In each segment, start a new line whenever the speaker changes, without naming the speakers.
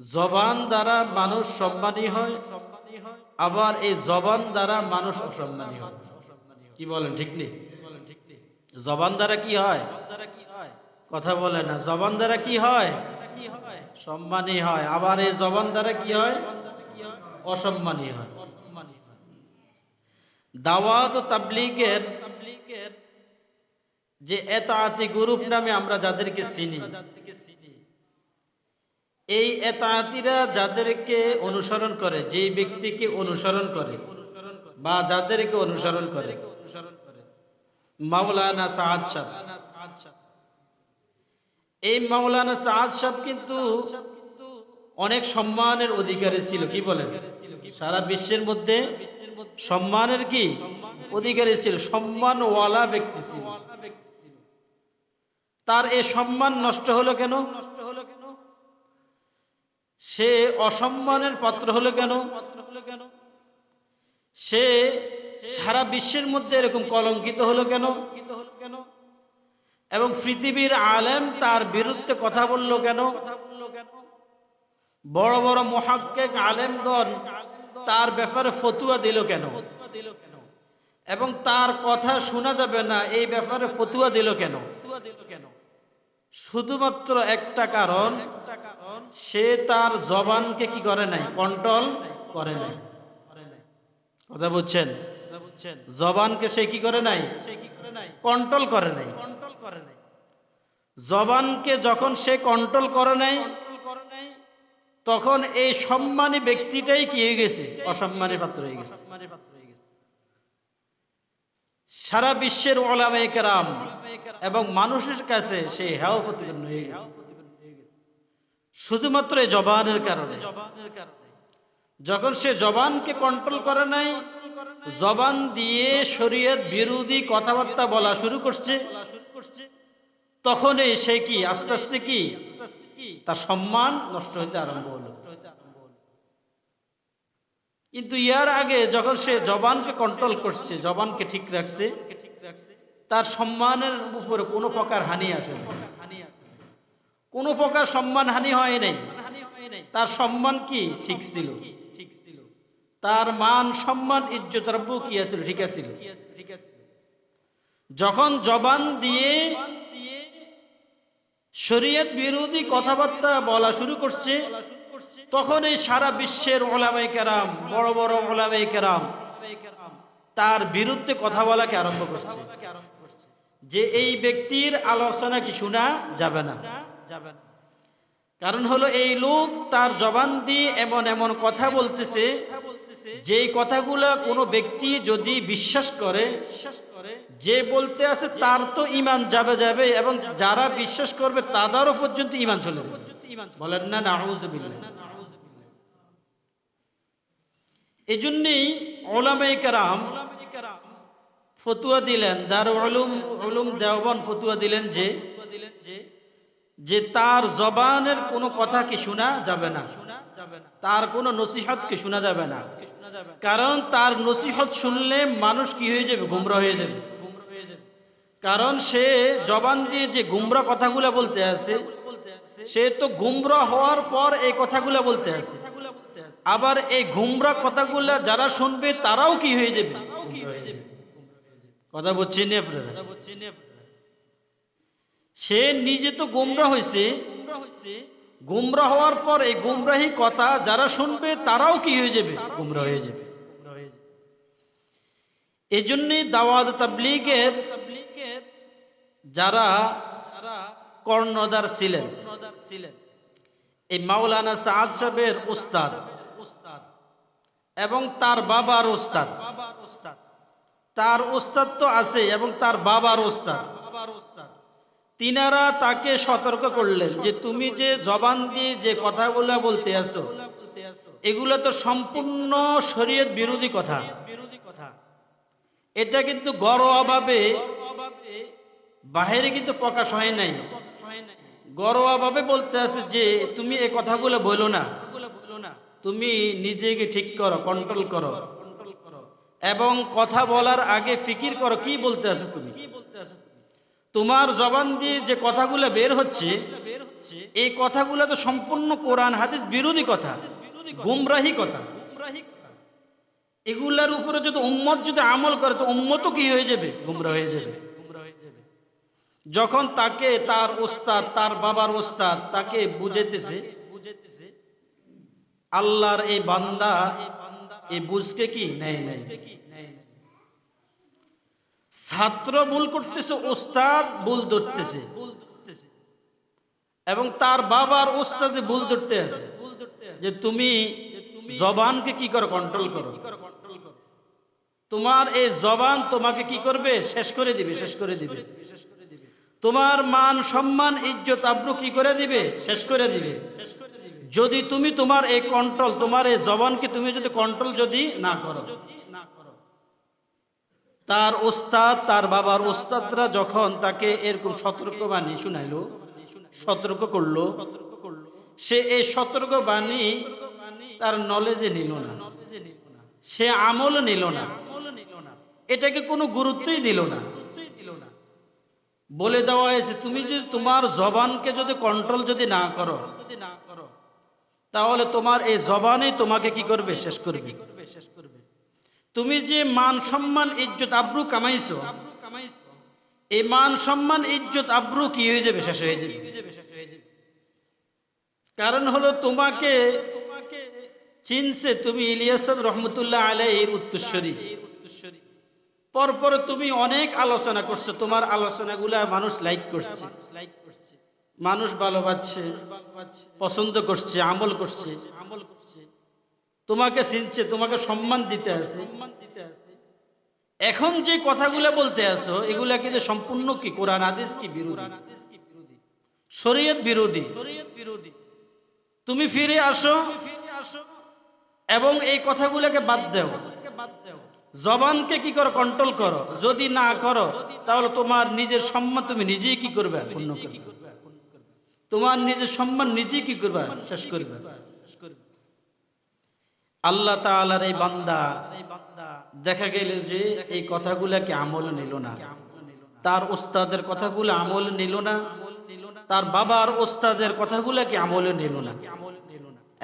জবান দ্বারা মানুষ সম্মানী হয়, আবার এই জবান দ্বারা মানুষ অসম্মানী হয়। কি বলেন, ঠিক নেই? জবান দ্বারা কি হয়? কথা বলে না। জবান দ্বারা কি হয়? সম্মানী হয়। আবার এই জবান দ্বারা কি হয়? অসম্মানী হয়। দাওয়াত ও তাবলিগের যে এতাআতি গ্রুপ নামে আমরা যাদেরকে চিনি এই এতাআতিরা যাদেরকে অনুসরণ করে, যেই ব্যক্তিকে অনুসরণ করে বা যাদেরকে অনুসরণ করে। মাওলানা সাদ সাহ এই মাওলানা সাদ সাহ কিন্তু অনেক সম্মানের অধিকারী ছিল, কি বলেন? সারা বিশ্বের মধ্যে সম্মানের কি? অধিকারী ছিল, সম্মানওয়ালা ব্যক্তি ছিল। তার এই সম্মান নষ্ট হলো কেন? নষ্ট সে অসম্মানের পাত্র হলো কেন? সে সারা বিশ্বের মধ্যে এরকম কলঙ্কিত হলো কেন? কেন এবং পৃথিবীর আলেম তার বিরুদ্ধে কথা বলল কেন? বড় বড় মহাক্কেক আলেমগণ তার ব্যাপারে ফতুয়া দিল কেন? এবং তার কথা শোনা যাবে না, এই ব্যাপারে ফতুয়া দিল কেন? শুধুমাত্র একটা কারণ সে তার জবানকে কি করে নাই? কন্ট্রোল করে নাই। কথা বুঝছেন? জবানকে সে কি করে নাই? সে কি করে নাই কন্ট্রোল করে নাই। কন্ট্রোল করে নাই জবানকে যখন সে কন্ট্রোল করে নাই, তখন এই সম্মানী ব্যক্তিটাই কি হয়ে গেছে? অসম্মানী পাত্র হয়ে গেছে। সারা বিশ্বের ওলামে কেরাম এবং মানুষের কাছে সে হেও প্রতিপন্ন হয়ে গেছে। শুধুমাত্র এই জবানের কারণে। যখন সে জবানকে কন্ট্রোল করে নাই, জবান দিয়ে শরীয়ত বিরোধী কথাবার্তা বলা শুরু করছে, তখনই সে কি, আস্তে আস্তে কি, তার সম্মান নষ্ট হইতে আরম্ভ হলো। কিন্তু ইয়ার আগে যখন সে জবানকে কন্ট্রোল করছে, জবানকে ঠিক রাখছে, তার সম্মানের উপরে কোনো প্রকার হানি আসে না। কোনো প্রকার সম্মান হানি হয় নাই তার সম্মান কি? ঠিক ছিল। তার মান, সম্মান, ইজ্জত কি আছিল? ঠিক আছিল। যখন জবান দিয়ে শরীয়ত বিরোধী কথাবার্তা বলা শুরু করছে, তখন এই সারা বিশ্বের ওলামাই কেরাম, বড় বড় ওলামাই কেরাম, তার বিরুদ্ধে কথা বলাকে আরম্ভ করছে। যে এই ব্যক্তির আলোচনা কি শোনা যাবে না। যাবে না কারণ হলো এই লোক তার জবান দিয়ে এমন এমন কথা বলতেছে, যেই কথাগুলো কোনো ব্যক্তি যদি বিশ্বাস করে, যে বলতে আছে তার তো ইমান যাবে যাবে এবং যারা বিশ্বাস করবে তাদেরও পর্যন্ত ইমান চলে বলেন না নাউজুবিল্লাহ এই জন্যই ওলামাই কারাম ফতুয়া দিলেন দার উলুম উলুম দেওয়ান ফতুয়া দিলেন যে যে তার জবানের কোনো কথা কি শোনা যাবে না? তার কোনো নসিহত কি শোনা যাবে না? কারণ তার নসিহত শুনলে মানুষ কি হয়ে যাবে? গুমরা হয়ে যাবে। কারণ সে জবান দিয়ে যে গুমরা কথাগুলো বলতে আছে, সে তো গুমরা হওয়ার পর এই কথাগুলো বলতে আছে। আবার এই গুমরা কথাগুলো যারা শুনবে তারাও কি হয়ে যাবে? কথা বলছি আপনারা? সে নিজে তো গুমরা হয়েছে গুমরা হওয়ার পর এই গুমরাহি কথা যারা শুনবে তারাও কি হয়ে যাবে? গুমরা হয়ে যাবে। এই জন্যই দাওয়াত তাবলিগের যারা কর্ণদার ছিলেন। ছিলেন। এই মাওলানা সাদ সাহেবের উস্তাদ এবং তার বাবার উস্তাদ। তার উস্তাদ। তো আছে এবং তার বাবার উস্তাদ। তিনারা তাকে সতর্ক করলেন যে তুমি যে জবান দিয়ে যে কথাগুলো বলতে আসো এগুলো তো সম্পূর্ণ শরীয়ত বিরোধী কথা। বিরোধী কথা এটা কিন্তু গড়ভাবে বাহিরে কিন্তু প্রকাশ হয় নাই। গড়ভাবে বলতে আছে যে তুমি এই কথাগুলো বলো না। তুমি নিজেকে ঠিক করো কন্ট্রোল করো। এবং কথা বলার আগে ফিকির করো, কি বলতে আছে তুমি? তোমার জবান দিয়ে যে কথাগুলো বের হচ্ছে, এই কথাগুলো তো সম্পূর্ণ কোরআন, হাদিস বিরোধী কথা, গুমরাহি কথা। এগুলার উপরে যদি উম্মত যদি আমল করে, তো উম্মত কি হয়ে যাবে? গুমরা হয়ে যাবে। যখন তাকে তার ওস্তাদ, তার বাবার ওস্তাদ তাকে বুঝেতেছে আল্লাহর এই বান্দা, এই বুঝকে কি? নেয় নেয় ছাত্র ভুল করতেছে, ওস্তাদ ভুল ধরতেছে। এবং তার বাবার ওস্তাদে ভুল ধরতে আছে। যে তুমি জবানকে কি করো কন্ট্রোল করো? তোমার এই জবান তোমাকে কি করবে? শেষ করে দিবে, শেষ করে দিবে। তোমার মান, সম্মান, ইজ্জত, আব্রু কি করে দিবে? শেষ করে দিবে। যদি তুমি তোমার এই কন্ট্রোল তোমার এই জবানকে তুমি যদি কন্ট্রোল যদি না করো তার ওস্তাদ, তার বাবার ওস্তাদরা যখন তাকে এরকম সতর্ক বাণী শুনাইলো, সতর্ক করল, সে এই সতর্ক বাণী তার নলেজে নিল না। সে আমল নিল না। এটাকে কোনো গুরুত্বই দিল না। বলে দেওয়া হয়েছে, তুমি যদি তোমার জবানকে যদি কন্ট্রোল যদি না করো, তাহলে তোমার এই জবানই তোমাকে কি করবে শেষ করবে? শেষ করবে। তুমি যে মান, সম্মান, ইজ্জত, আব্রু কামাইছো, এই মান, সম্মান, ইজ্জত, আব্রু কি হয়ে যাবে? শেষ হয়ে যাবে। কারণ হলো তোমাকে চিনছে তুমি ইলিয়াস রহমতুল্লাহ আলাইহির উত্তরস্বরী। পরপর তুমি অনেক আলোচনা করছ, তোমার আলোচনাগুলা মানুষ লাইক করছে। লাইক করছে মানুষ ভালোবাসছে, পছন্দ করছে আমল করছে আমল করছে। তোমাকে চিনছে, তোমাকে সম্মান দিতে আছে। এখন যে কথাগুলো বলতে আসো এগুলা কিন্তু সম্পূর্ণ কি কোরআন আদেশ কি বিরোধী? শরীয়ত বিরোধী। বিরোধী তুমি ফিরে আসো এবং এই কথাগুলোকে বাদ দেও। জবানকে কি করো কন্ট্রোল করো। যদি না করো, তাহলে তোমার নিজের সম্মান তুমি নিজেই কি করবে। তোমার নিজের সম্মান নিজেই কি করবে? শেষ করবে। আল্লাহ তাআলার এই বান্দা দেখা গেল যে এই কথাগুলাকে আমল নিল না। তার ওস্তাদের কথাগুলো আমল নিল না। তার বাবার ওস্তাদের কথাগুলাকে আমল নিল না।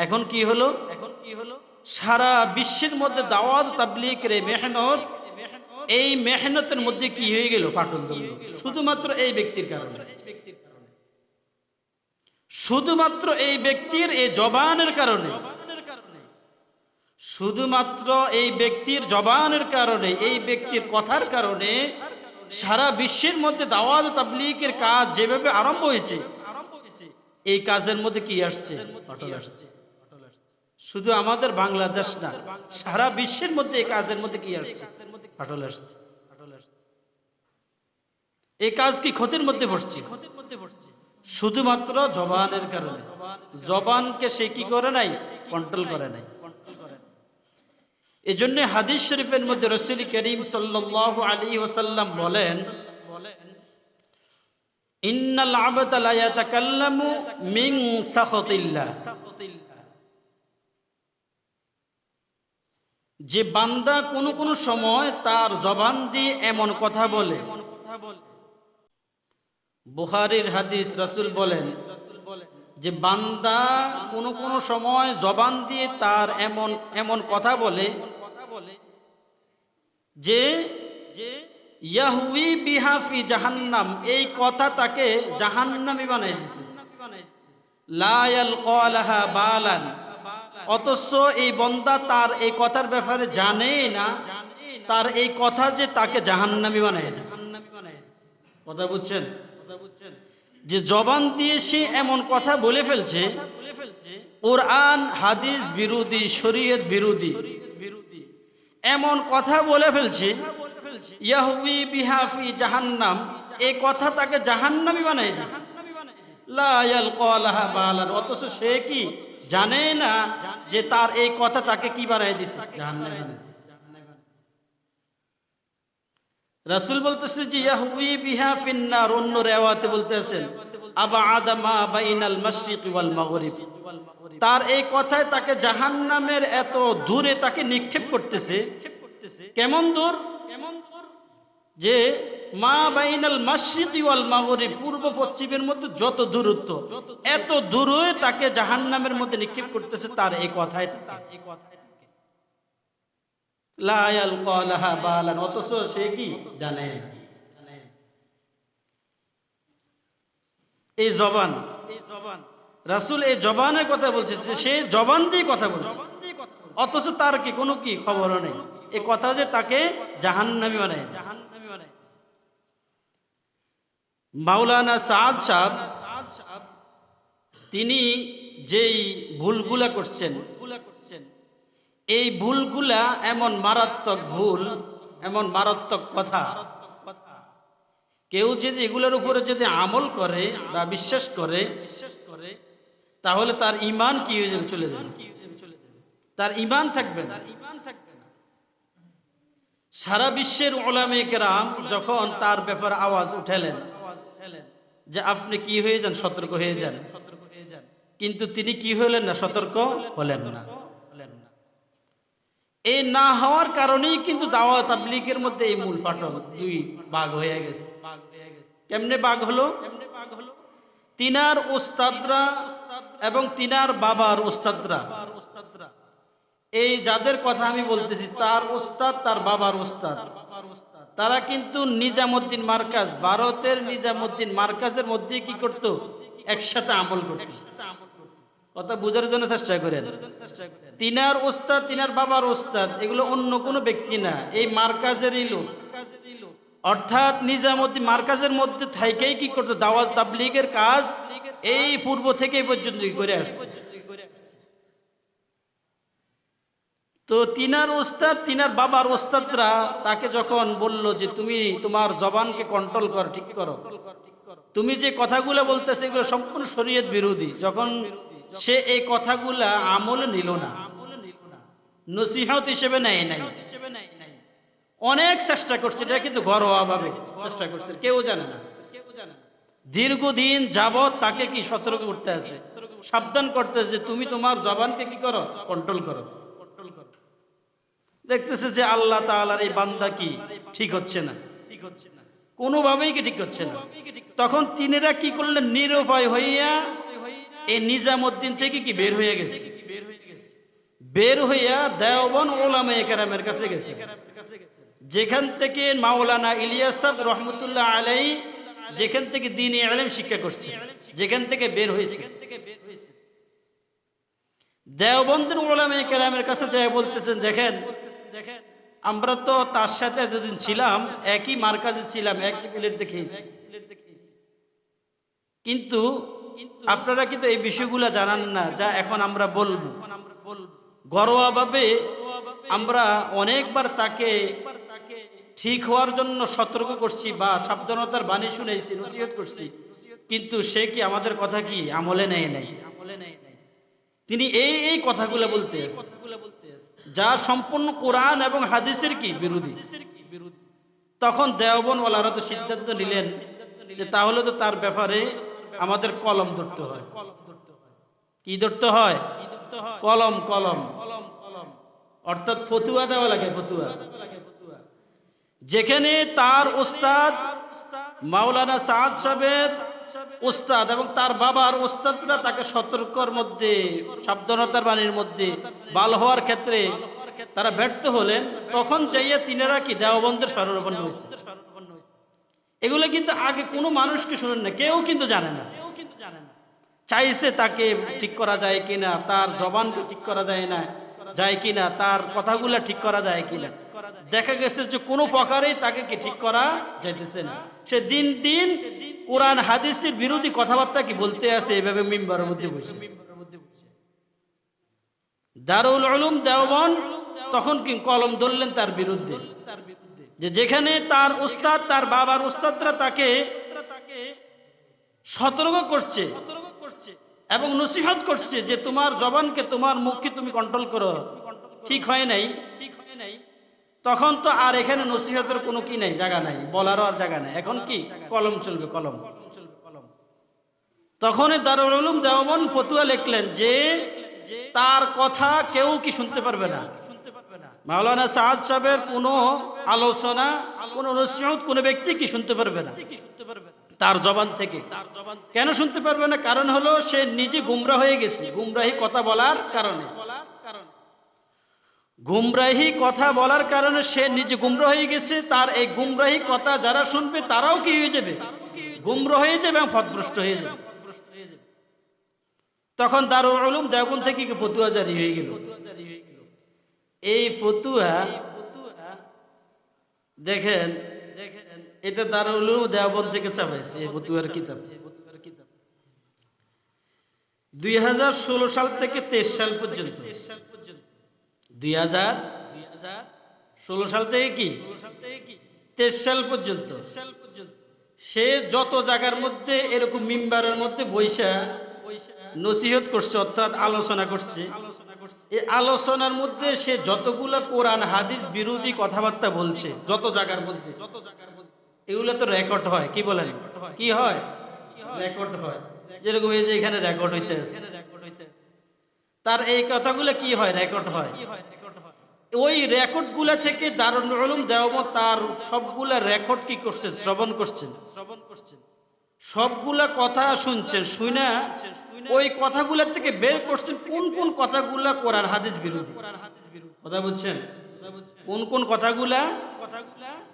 এখন কি হলো? এখন কি হলো সারা বিশ্বের মধ্যে দাওয়াত তাবলিকের এই মেহনত, এই মেহনতের মধ্যে কি হয়ে গেল পাটল শুধুমাত্র এই ব্যক্তির কারণে। শুধুমাত্র এই ব্যক্তির এই জবানের কারণে। শুধুমাত্র এই ব্যক্তির জবানের কারণে, এই ব্যক্তির কথার কারণে সারা বিশ্বের মধ্যে দাওয়াত তাবলিকের কাজ যেভাবে আরম্ভ হয়েছে, এই কাজের মধ্যে কি আসছে? পাটল আসছে। শুধু আমাদের বাংলাদেশ না, সারা বিশ্বের মধ্যে এই কাজের মধ্যে কি আসছে? ফাটল আসছে। এই কাজ কি ক্ষতির মধ্যে পড়ছে? ক্ষতির মধ্যে পড়ছে শুধুমাত্র জবানের কারণে। জবানকে সে কি করে নাই? কন্ট্রোল করে নাই। এই জন্য হাদিস শরীফের মধ্যে রসুল করিম সাল্লাহ আলী ওসাল্লাম বলেন যে বান্দা কোনো কোনো সময় তার জবান দিয়ে এমন কথা বলে। বুহারির হাদিস রাসুল বলেন, যে বান্দা কোনো কোনো সময় জবান দিয়ে তার এমন এমন কথা বলে যে যে ইয়াহুই বিহাফি জাহান্নাম এই কথা তাকে জাহান্নামি বানাই দিছে। লায়াল কলাহা বালান অথচ এই বন্দা তার এই কথার ব্যাপারে জানে না তার এই কথা যে তাকে জাহান্নামি বানায় কথা বুঝছেন? যে জবান দিয়ে সে এমন কথা বলে ফেলছে। কোরআন হাদিস বিরোধী শরীয়ত বিরোধী। এমন কথা বলে ফেলছে ইয়াহুই বিহাফি জাহান্নাম, এই কথা তাকে জাহান্নামি বানাই দিছে অথচ সে কি জানে না যে তার এই কথা তাকে কি বানাই দিছে রাসুল বলতেছে যে ইয়াহুই বিহা ফিন্নার অন্য রেওয়াতে বলতেছেন বাইনাল তার এই কথায় তাকে জাহান্নামের এত দূরে তাকে নিক্ষেপ করতেছে। কেমন দূর? কেমন দূর যে মা বাইনাল মাসরিকি ওয়াল মাগরিব পূর্ব পশ্চিমের মধ্যে যত দূরত্ব, এত দূরে তাকে জাহান্নামের মধ্যে নিক্ষেপ করতেছে তার এই কথায় তার এই কথায় লা ইয়ালকা লাহা বালান, অথচ সে কি জানে না। এই জবান। এই জবান রাসূল এই জবানের কথা বলছে যে সে জবান দিয়ে কথা বলছে। অথচ তার কি কোনো কি খবরও নেই। এই কথা যে তাকে জাহান্নামী বানায় জাহান্নামী বানায় মাওলানা সাদ সাহেব, তিনি যেই ভুলগুলা করছেন করছেন, এই ভুলগুলা এমন মারাত্মক ভুল, এমন মারাত্মক কথা কেউ যদি এগুলোর উপরে যদি আমল করে বা বিশ্বাস করে বিশ্বাস করে তাহলে তার ইমান কি হয়ে যাবে? চলে যাবে। তার ইমান থাকবে তার ইমান থাকবে না। সারা বিশ্বের ওলামে কেরাম যখন তার ব্যাপারে আওয়াজ উঠালেন যে আপনি কি হয়ে যান সতর্ক হয়ে যান? সতর্ক হয়ে যান। কিন্তু তিনি কি হলেন না? সতর্ক হলেন না। এই না হওয়ার কারণেই কিন্তু দাওয়া তাবলিগের মধ্যে এই মূল পাটল দুই বাঘ হয়ে গেছে। কেমনে বাঘ হলো? কেমনে বাঘ হলো তিনার ওস্তাদরা এবং তিনার বাবার ওস্তাদরা। এই যাদের কথা আমি বলতেছি, তার ওস্তাদ, তার বাবার ওস্তাদ। তারা কিন্তু নিজামুদ্দিন মার্কাজ, ভারতের নিজামুদ্দিন মার্কাজের মধ্যে কি করত? একসাথে আমল করত। কথা বোঝার জন্য চেষ্টা করেন। তিনার ওস্তাদ, তিনার বাবার ওস্তাদ, এগুলো অন্য কোনো ব্যক্তি না। এই মার্কাজেরই লোক। অর্থাৎ নিজামুদ্দিন মার্কাজের মধ্যে থাইকেই কি করতো? দাওয়াত তাবলিগের কাজ এই পূর্ব থেকে পর্যন্ত করে আসছে। তো তিনার ওস্তাদ, তিনার বাবার ওস্তাদরা তাকে যখন বলল যে তুমি তোমার জবানকে কন্ট্রোল কর, ঠিক করো। তুমি যে কথাগুলো বলতেছে, এগুলো সম্পূর্ণ শরীয়ত বিরোধী। যখন সে এই কথাগুলা আমলে নিল না। নসিহত হিসেবে নেয় নাই। অনেক চেষ্টা করছে, এটা কিন্তু চেষ্টা করছে, কেউ জানে না। দীর্ঘদিন যাবৎ তাকে কি সতর্ক করতে আছে? সাবধান তুমি তোমার জবানকে কি করো? কন্ট্রোল করো। দেখতেছে যে আল্লাহ তাআলার এই বান্দা কি? ঠিক হচ্ছে না ঠিক হচ্ছে না। কোনোভাবেই কি ঠিক হচ্ছে না। তখন তিনেরা কি করলেন? নিরুপায় হইয়া এই নিজামুদ্দিন থেকে কি বের হয়ে গেছে? বের হইয়া দেওবন ওলামা একরামের কাছে গেছে। যেখান থেকে মাওলানা ইলিয়াস রহমতুল্লাহ আলাই যেখান থেকে দিনী আলেম শিক্ষা করছে, যেখান থেকে বের হয়েছে। দেওবন্দের ওলামা কেরামের কাছে যাই বলতেছেন, দেখেন দেখেন আমরা তো তার সাথে এতদিন ছিলাম, একই মার্কাজে ছিলাম, একই প্লেটে খেয়েছি কিন্তু আপনারা কিন্তু এই বিষয়গুলো জানান না, যা এখন আমরা বলব। ঘরোয়া ভাবে আমরা অনেকবার তাকে ঠিক হওয়ার জন্য সতর্ক করছি বা সাবধানতার বাণী শুনেছি নসিহত করছি। কিন্তু সে কি আমাদের কথা কি? আমলে নেয় নাই। তিনি এই এই কথাগুলো বলতে যা সম্পূর্ণ কোরআন এবং হাদিসের কি বিরোধী? তখন দেওবনওয়ালারা তো সিদ্ধান্ত নিলেন তাহলে তো তার ব্যাপারে আমাদের কলম ধরতে হয়। কি ধরতে হয়? কলম কলম। অর্থাৎ ফতুয়া দেওয়া লাগে ফতুয়া। যেখানে তার ওস্তাদ মাওলানা সাদ সাহেবের ওস্তাদ এবং তার বাবার ওস্তাদরা তাকে সতর্কর মধ্যে সাবধানতার বাণীর মধ্যে বাল হওয়ার ক্ষেত্রে তারা ব্যর্থ হলেন। তখন চাইয়া তিনারা কি দেওবন্ধের স্মরণাপন্ন হয়েছে? এগুলো কিন্তু আগে কোনো মানুষকে শুনেন না, কেউ কিন্তু জানে না। কেউ কিন্তু জানে না চাইছে তাকে ঠিক করা যায় কিনা, তার জবানকে ঠিক করা যায় না, যায় কিনা, তার কথাগুলা ঠিক করা যায় কিনা। দেখা গেছে যে কোনো প্রকারেই তাকে কি ঠিক করা যাইতেছে না। সে দিন দিন কোরআন, হাদিসের বিরোধী কথাবার্তা কি বলতে আছে এভাবে মিম্বারের মধ্যে বসে। দারুল আলুম দেওবন তখন কি কলম ধরলেন তার বিরুদ্ধে। যে যেখানে তার উস্তাদ, তার বাবার উস্তাদরা তাকে সতর্ক করছে এবং নসিহত করছে যে তোমার জবানকে তোমার মুখকে তুমি কন্ট্রোল করো। ঠিক হয় নাই? ঠিক হয় নাই তখন তো আর এখানে নসিহতের কোনো কি নাই? জায়গা নাই। বলারও আর জায়গা নাই। এখন কি? কলম চলবে, কলম। তখন দারুল উলুম দেওয়ান ফতুয়া লিখলেন যে, তার কথা কেউ কি শুনতে পারবে না? মাওলানা সাহাদ সাহেবের কোনো আলোচনা, কোনো নসিহত কোনো ব্যক্তি কি শুনতে পারবে না? তার জবান থেকে। কেন শুনতে পারবে না? কারণ হলো সে নিজে গুমরা হয়ে গেছে। গুমরাহি কথা বলার কারণে। গুমরাহি কথা বলার কারণে সে নিজে গুমরা হয়ে গেছে। তার এই গুমরাহি কথা যারা শুনবে, তারাও কি হয়ে যাবে? গুমরা হয়ে যাবে এবং পথভ্রষ্ট হয়ে যাবে। তখন দারুল উলুম দেবন থেকে কি ফতুয়া জারি হয়ে গেল? এই ফতুয়া দেখেন দেখেন এটা দারুল উলুম দেওবন থেকে ছাপাইছে, এই ফতুয়ার কিতাব। দুই হাজার ষোলো সাল থেকে তেইশ সাল পর্যন্ত। দুই হাজার, ষোলো সাল থেকে কি? তেইশ সাল পর্যন্ত। সে যত জায়গার মধ্যে, এরকম মিম্বারের মধ্যে বৈশা নসিহত করছে, অর্থাৎ আলোচনা করছে। এই আলোচনার মধ্যে সে যতগুলো কোরআন, হাদিস বিরোধী কথাবার্তা বলছে, যত জায়গার মধ্যে, যত জায়গার মধ্যে, এগুলো তো রেকর্ড হয়, কি বলেন? কি হয়? রেকর্ড হয়। যেরকম এই যে এখানে রেকর্ড হইতে তার এই কথাগুলো কি হয়? রেকর্ড হয়। ওই রেকর্ডগুলা থেকে দারুল উলুম দেওয়ামত তার সবগুলা রেকর্ড কি করছে? শ্রবণ করছেন শ্রবণ করছেন। সবগুলা কথা শুনছেন শুনে ওই কথাগুলা থেকে বের করছেন কোন কোন কথাগুলা কোরআন হাদিস বিরোধী। কথা বলছেন কোন কোন কথাগুলা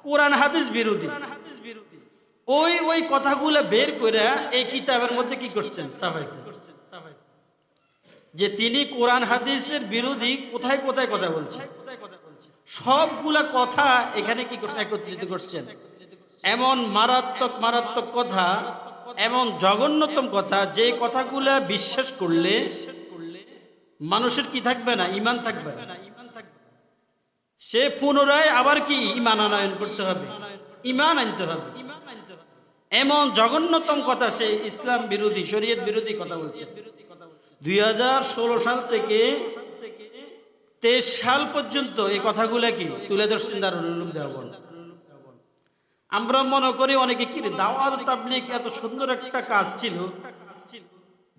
কোরআন হাদিস বিরোধী। ওই ওই কথাগুলা বের করে এই কিতাবের মধ্যে কি করছেন? যে তিনি কোরআন হাদিসের বিরোধী কোথায় কোথায় কথা বলছেন? সবগুলা কথা এখানে কি করছেন? একত্রিত করছেন। এমন মারাত্মক মারাত্মক কথা, এমন জঘন্যতম কথা, যে কথাগুলা বিশ্বাস করলে মানুষের কি থাকবে না? ইমান থাকবে না। সে পুনরায় আবার কি ইমান আনয়ন করতে হবে? ইমান আনতে হবে। এমন জঘন্যতম কথা সে ইসলাম বিরোধী, শরীয়ত বিরোধী কথা বলছে। দুই হাজার ষোলো সাল থেকে তেইশ সাল পর্যন্ত এই কথাগুলো কি তুলে ধরছেন দারুল দেওয়ান আমরা মনে করি অনেকে কি দাওয়াত তাবলিগ এত সুন্দর একটা কাজ ছিল।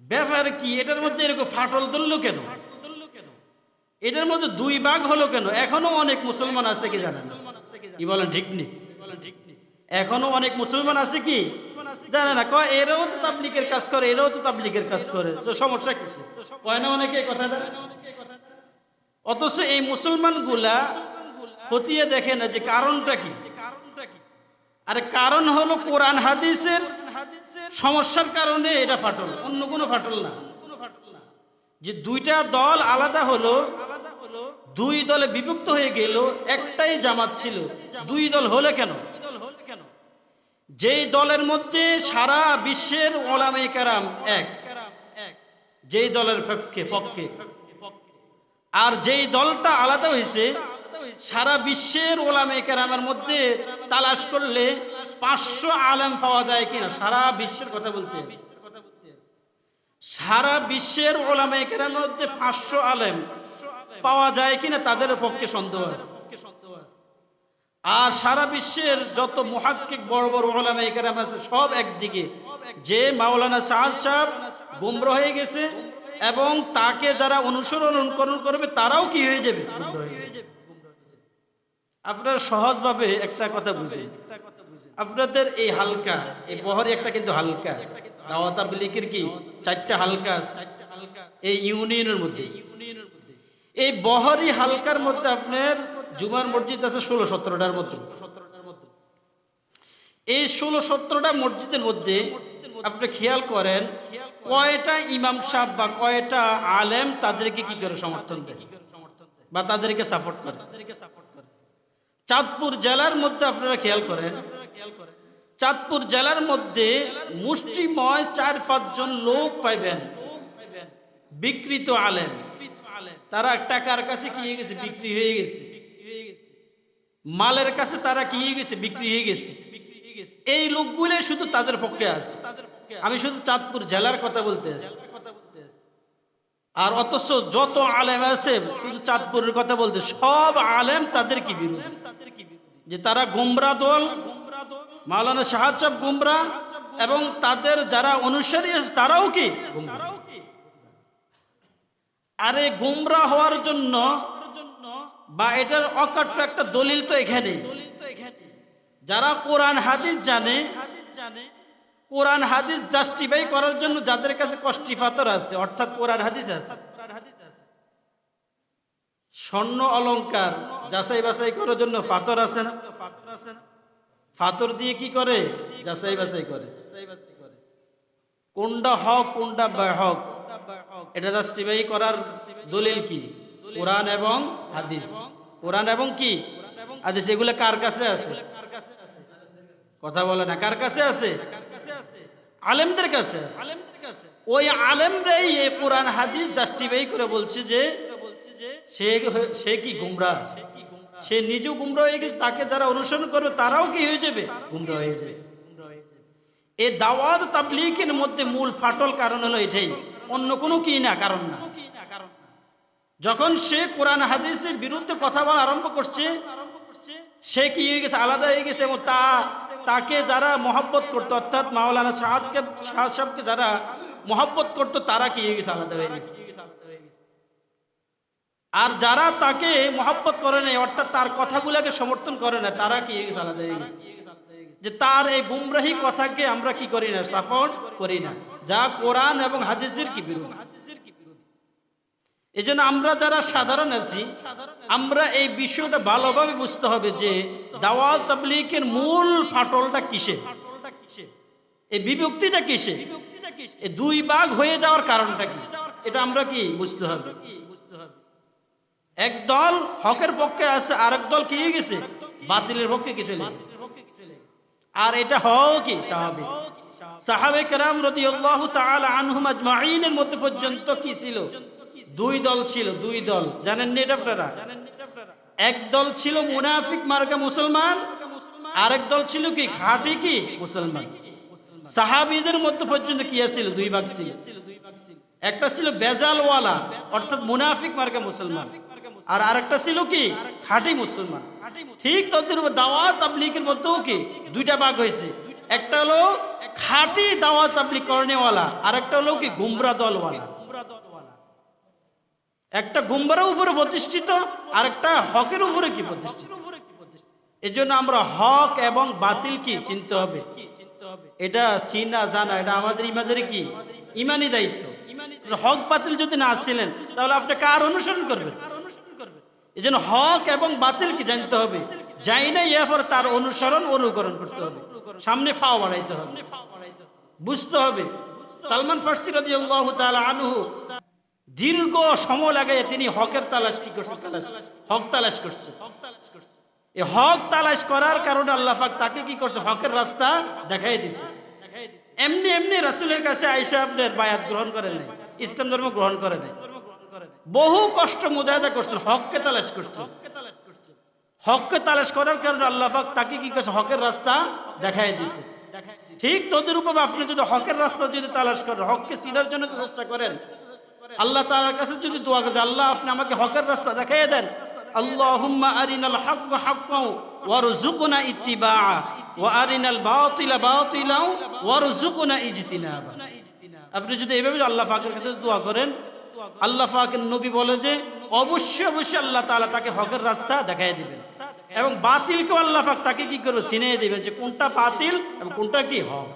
ব্যাপার কি, এটার মধ্যে এরকম ফাটল ধরলো কেন? এটার মধ্যে দুই ভাগ হলো কেন? এখনও অনেক মুসলমান আছে কি জানেন? কি বলেন, ঠিক নেই এখনও অনেক মুসলমান আছে কি? জানে না, কয়, এরাও তো তাবলিকের কাজ করে, এরাও তো তাবলিকের কাজ করে। তো সমস্যা কি? কয় না অনেকে এই কথাটা? অথচ এই মুসলমানগুলা খতিয়ে দেখে না যে কারণটা কি? আরে কারণ হলো কোরআন হাদিসের সমস্যার কারণে এটা ফাটল, অন্য কোনো ফাটল না। যে দুইটা দল আলাদা হলো, দুই দলে বিভক্ত হয়ে গেল, একটাই জামাত ছিল। দুই দল হলে কেন? যেই দলের মধ্যে সারা বিশ্বের ওলামে কারাম এক, যেই দলের পক্ষে পক্ষে। আর যেই দলটা আলাদা হয়েছে সারা বিশ্বের ওলামে কেরামের মধ্যে তালাশ করলে পাঁচশো আলেম পাওয়া যায় কিনা? সারা বিশ্বের কথা বলতে সারা বিশ্বের ওলামে কেরামের মধ্যে পাঁচশো আলেম পাওয়া যায় কিনা তাদের পক্ষে সন্দেহ আছে। আর সারা বিশ্বের যত মহাক্কিক বড় বড় ওলামে কেরাম আছে, সব একদিকে। যে মাওলানা সাহাদ সাহেব গুমরা হয়ে গেছে এবং তাকে যারা অনুসরণ অনুকরণ করবে, তারাও কি হয়ে যাবে। আপনারা সহজভাবে একটা কথা বুঝে। আপনাদের এই হালকা, এই বহরে একটা কিন্তু হালকা। দাওয়াত আবলিকের কি? চারটা হালকা এই ইউনিয়নের মধ্যে। এই বহরি হালকার মধ্যে আপনার জুমার মসজিদ আছে ষোলো সতেরোটার মধ্যে। এই ষোলো সতেরোটা মসজিদের মধ্যে আপনি খেয়াল করেন, কয়টা ইমাম সাহেব বা কয়টা আলেম তাদেরকে কি করে সমর্থন দেয়? বা তাদেরকে সাপোর্ট করে? চাঁদপুর জেলার মধ্যে আপনারা খেয়াল করেন, চাঁদপুর জেলার মধ্যে মুষ্টিময় চার পাঁচজন লোক পাইবেন, বিকৃত আলেম। তারা টাকার কাছে কি হয়ে গেছে? বিক্রি হয়ে গেছে। মালের কাছে তারা কি হয়ে গেছে? বিক্রি হয়ে গেছে। এই লোকগুলো শুধু তাদের পক্ষে আছে। আমি শুধু চাঁদপুর জেলার কথা বলতে আছি। আর অথচ যত আলেম আছে, শুধু চাঁদপুরের কথা বলতে, সব আলেম তাদের কি বিরোধী যে তারা গুমরা দল, মাওলানা শাহাদ গুমরা, এবং তাদের যারা অনুসারী আছে, তারাও কি। আরে গুমরা হওয়ার জন্য বা এটার অকাট্য একটা দলিল তো এখানে যারা কোরআন হাদিস জানে হাদিস জানে কোরআন হাদিস জাস্টিফাই করার জন্য যাদের কাছে কষ্টি কষ্টিফাতর আছে, অর্থাৎ কোরআন হাদিস আছে। স্বর্ণ অলংকার যাচাই বাছাই করার জন্য ফাতর আছে না? ফাতর আছে না ফাতর দিয়ে কি করে? যাচাই বাছাই করে। কোনটা হক কোনটা হক এটা জাস্টিফাই করার দলিল কি? কোরআন এবং হাদিস। কোরআন এবং কি? হাদিস, এগুলো কার কাছে আছে? কথা বলে না, কার কাছে আছে? আলেমদের কাছে। ওই আলেমরাই এই কোরআন, হাদিস জাস্টিফাই করে বলছে যে সে সে কি গুমরা? সে নিজেও গুমরা হয়ে গেছে, তাকে যারা অনুসরণ করবে তারাও কি হয়ে যাবে? গুমরা হয়ে যাবে। এই দাওয়াত তাবলিগের মধ্যে মূল ফাটল কারণ হলো এটাই, অন্য কোনো কি না, কারণ না। যখন সে কোরআন, হাদিসের বিরুদ্ধে কথা বলা আরম্ভ করছে, সে কি হয়ে গেছে? আলাদা হয়ে গেছে এবং তা তাকে যারা মহব্বত করতো, অর্থাৎ মাওলানা সাহাদকে শাহ সাহেবকে যারা মহব্বত করতো, তারা কি গেছে? আলাদা হয়ে গেছে। আর যারা তাকে মহব্বত করে নাই, অর্থাৎ তার কথাগুলোকে সমর্থন করে না তারা কি গেছে? আলাদা হয়ে গেছে। যে তার এই গুমরাহি কথাকে আমরা কি করি না, স্থাপন করি না। যা কোরআন এবং হাদিসের কি বিরোধী? এই আমরা যারা সাধারণ আছি, আমরা এই বিষয়টা ভালোভাবে বুঝতে হবে যে দাওয়াত তাবলিকের মূল ফাটলটা কিসে এই বিভক্তিটা কিসে এই দুই ভাগ হয়ে যাওয়ার কারণটা কি? এটা আমরা কি বুঝতে হবে? এক দল হকের পক্ষে আছে, আরেক দল কি গেছে, বাতিলের পক্ষে কি চলে আর এটা হও কি স্বাভাবিক? সাহাবে কেরাম রাদিয়াল্লাহু তাআলা আনহুম আজমাইনের মধ্যে পর্যন্ত কি ছিল? দুই দল ছিল, দুই দল। জানেন নি এটা আপনারা? এক দল ছিল মুনাফিক মার্কা মুসলমান, আরেক দল ছিল কি খাঁটি কি, মুসলমান। সাহাবিদের মধ্যে পর্যন্ত কি ছিল? দুই ভাগ ছিল। একটা ছিল বেজালওয়ালা, অর্থাৎ মুনাফিক মার্কা মুসলমান। আর আরেকটা ছিল কি খাঁটি মুসলমান। ঠিক তদের দাওয়াত তাবলিগের মধ্যেও কি, দুইটা ভাগ হয়েছে। একটা হলো খাঁটি দাওয়াত তাবলিগ করনেওয়ালা আর একটা হলো কি, গুমরা দলওয়ালা। একটা গুম্বারের উপরে প্রতিষ্ঠিত আর একটা হকের উপরে কি প্রতিষ্ঠিত? এই জন্য আমরা হক এবং বাতিল কি চিনতে হবে? এটা চিনা জানা, এটা আমাদের ইমাদের কি? ইমানি দায়িত্ব। হক বাতিল যদি না আসছিলেন তাহলে আপনি কার অনুসরণ করবেন? এই জন্য হক এবং বাতিল কি জানতে হবে? যাই না, এরপর তার অনুসরণ, অনুকরণ করতে হবে। সামনে ফাও বাড়াইতে হবে। বুঝতে হবে। সালমান ফার্সি রাদিয়াল্লাহু তাআলা আনহু দীর্ঘ সময় লাগে তিনি হকের তালাশ কি করছে? তালাশ হক তালাশ করছে। এই হক তালাশ করার কারণে আল্লাহ পাক তাকে কি করছে? হকের রাস্তা দেখাই দিছে। এমনি এমনি রাসূলের কাছে আয়েশা আপনার বায়াত গ্রহণ করে নাই, ইসলাম ধর্ম গ্রহণ করে নাই। বহু কষ্ট মুজাহিদা করছে, হককে তালাশ করছে। হককে তালাশ করার কারণে আল্লাহ পাক তাকে কি করছে? হকের রাস্তা দেখাই দিছে। ঠিক তোদের উপর আপনি যদি হকের রাস্তা যদি তালাশ করেন, হককে চিনার জন্য চেষ্টা করেন। আল্লাহ তাআলার কাছে যদি দোয়া করেন আল্লাহ আপনি আমাকে হকের রাস্তা দেখাইয়ে দেন। আল্লাহুম্মা আরিনাল হাক্কা হাক্কাও ওয়ারযুকনা ইত্তিবাআ ওয়া আরিনাল বাতিলা বাতিলা ওয়ারযুকনা ইজতিনাবা। আপনি যদি এভাবে আল্লাহ পাকের কাছে দোয়া করেন, আল্লাহ পাকের নবী বলে যে, অবশ্যই অবশ্যই আল্লাহ তাআলা তাকে হকের রাস্তা দেখাই দিবেন। এবং বাতিলকেও আল্লাহ পাক তাকে কি করবে চিনিয়ে দিবেন যে কোনটা বাতিল এবং কোনটা কি হক